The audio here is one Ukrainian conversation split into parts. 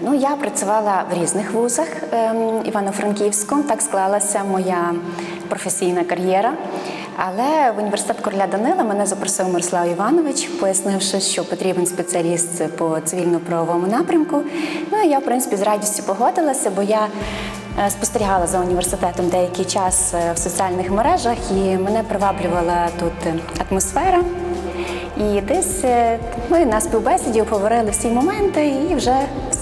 Ну, я працювала в різних вузах ем, Івано-Франківську. Так склалася моя професійна кар'єра. Але в університет короля Данила мене запросив Мирослав Іванович, пояснивши, що потрібен спеціаліст по цивільно-правовому напрямку. Ну я, в принципі, з радістю погодилася, бо я е, спостерігала за університетом деякий час е, в соціальних мережах, і мене приваблювала тут е, атмосфера. І десь ми на співбесіді обговорили всі моменти, і вже,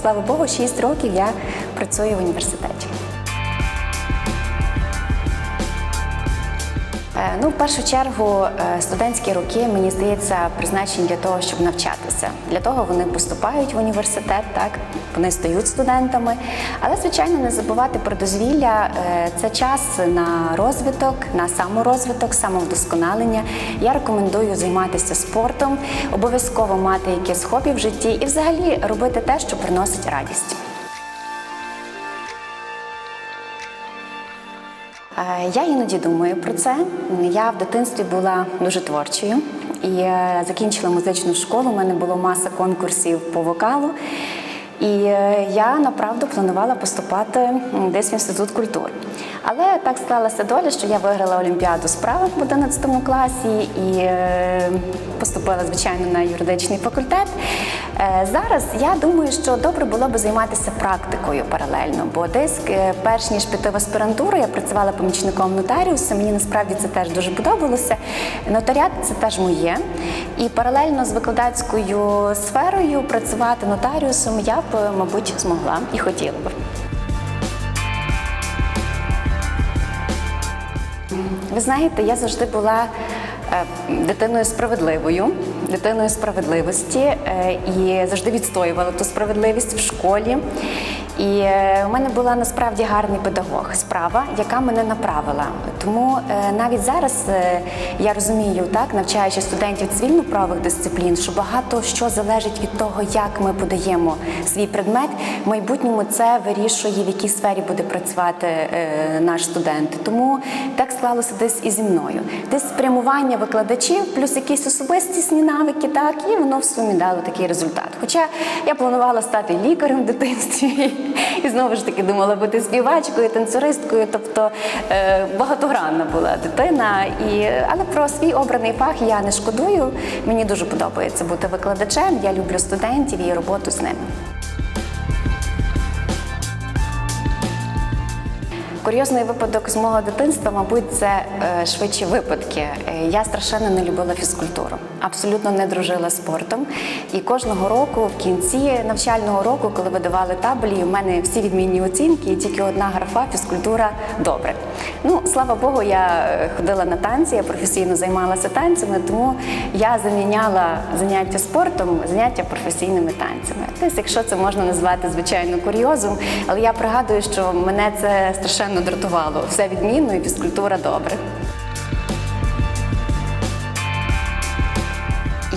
слава Богу, 6 років я працюю в університеті. Ну, в першу чергу, е, студентські роки, мені здається, призначені для того, щоб навчатися. Для того вони поступають в університет, так вони стають студентами. Але, звичайно, не забувати про дозвілля. Е, Це час на розвиток, на саморозвиток, самовдосконалення. Я рекомендую займатися спортом, обов'язково мати якесь хобі в житті і взагалі робити те, що приносить радість. Я іноді думаю про це. Я в дитинстві була дуже творчою і е, закінчила музичну школу. У мене було маса конкурсів по вокалу. І е, я направду планувала поступати десь в інститут культури. Але так склалася доля, що я виграла Олімпіаду справи в 11 класі і е, поступила, звичайно, на юридичний факультет. Е, Зараз я думаю, що добре було би займатися практикою паралельно, бо десь перш ніж піти в аспірантуру, я працювала помічником нотаріуса. Мені насправді це теж дуже подобалося. Нотаріат це теж моє. І паралельно з викладацькою сферою працювати нотаріусом я б, мабуть, змогла і хотіла б. Ви знаєте, я завжди була дитиною справедливою, дитиною справедливості е, і завжди відстоювала ту справедливість в школі. І е, у мене була насправді гарний педагог, справа, яка мене направила. Тому е, навіть зараз е, я розумію, так навчаючи студентів цивільно-правових дисциплін, що багато що залежить від того, як ми подаємо свій предмет. В майбутньому це вирішує, в якій сфері буде працювати наш студент. Тому так склалося десь і зі мною. Десь спрямування викладачів, плюс якісь особистісні навики, так і воно в сумі дало такий результат. Хоча я планувала стати лікарем в дитинстві і знову ж таки думала бути співачкою, танцюристкою, тобто е, багатогранна була дитина. І, але про свій обраний фах я не шкодую. Мені дуже подобається бути викладачем. Я люблю студентів і роботу з ними. Курйозний випадок з мого дитинства, мабуть, це е, швидші випадки. Е, Я страшенно не любила фізкультуру, абсолютно не дружила спортом. І кожного року, в кінці навчального року, коли видавали табелі, у мене всі відмінні оцінки, і тільки одна графа фізкультура добре. Ну, слава Богу, я е, ходила на танці, я професійно займалася танцями, тому я заміняла заняття спортом заняття професійними танцями. Тобто, якщо це можна назвати звичайно курйозом, але я пригадую, що мене це страшенно дратувало. Все відмінно і фізкультура добре.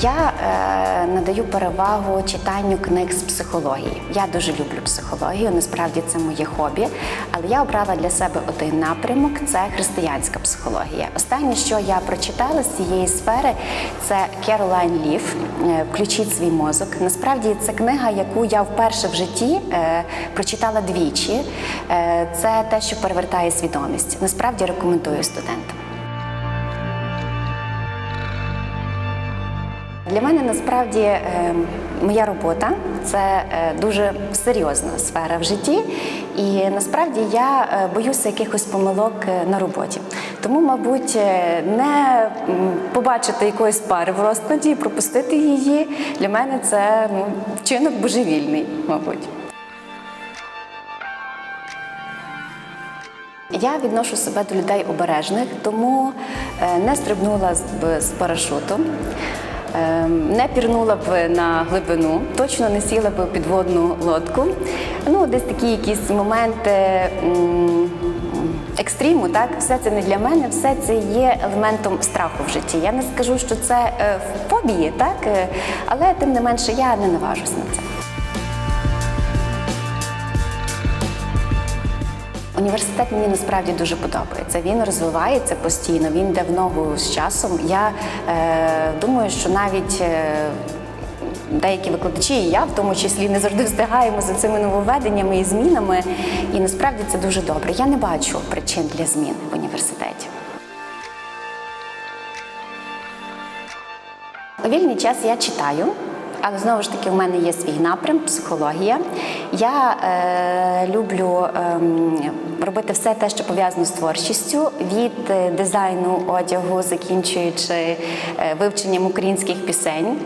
Я е, надаю перевагу читанню книг з психології. Я дуже люблю психологію, насправді це моє хобі. Але я обрала для себе один напрямок це християнська психологія. Останнє, що я прочитала з цієї сфери, це Керолайн Лів е, Включіть свій мозок. Насправді це книга, яку я вперше в житті е, прочитала двічі. Е, це те, що перевертає свідомість. Насправді рекомендую студентам. Для мене насправді е, моя робота це е, дуже серйозна сфера в житті, і насправді я е, боюся якихось помилок е, на роботі. Тому, мабуть, не побачити якоїсь пари в розкладі і пропустити її для мене це ну, вчинок божевільний, мабуть. Я відношу себе до людей обережних, тому не стрибнула з, парашуту, не пірнула б на глибину, точно не сіла б у підводну лодку. Ну, десь такі якісь моменти екстриму, так, все це не для мене, все це є елементом страху в житті. Я не скажу, що це е, фобії, так, е, але тим не менше я не наважусь на це. Університет мені насправді дуже подобається. Він розвивається постійно, він йде в ногу з часом. Я е, думаю, що навіть е, деякі викладачі, і я в тому числі не завжди встигаємо за цими нововведеннями і змінами. І насправді це дуже добре. Я не бачу причин для змін в університеті. У вільний час я читаю, але знову ж таки у мене є свій напрям психологія. Я е, люблю ем, робити все те, що пов'язано з творчістю, від е, дизайну одягу, закінчуючи е, вивченням українських пісень.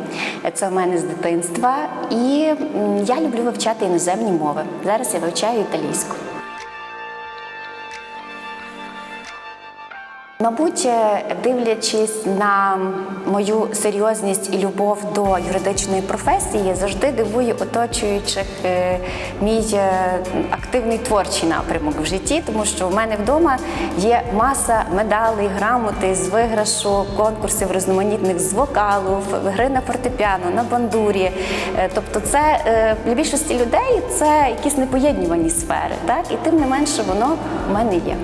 Е, Це у мене з дитинства. І м, я люблю вивчати іноземні мови. Зараз я вивчаю італійську. Мабуть, е, дивлячись на мою серйозність і любов до юридичної професії, завжди дивую оточуючих е, мій е, активний творчий напрямок в житті, тому що в мене вдома є маса медалей, грамоти з виграшу конкурсів різноманітних з вокалу, гри на фортепіано, на бандурі. Тобто, це для більшості людей це якісь непоєднувані сфери, так і тим не менше воно в мене є.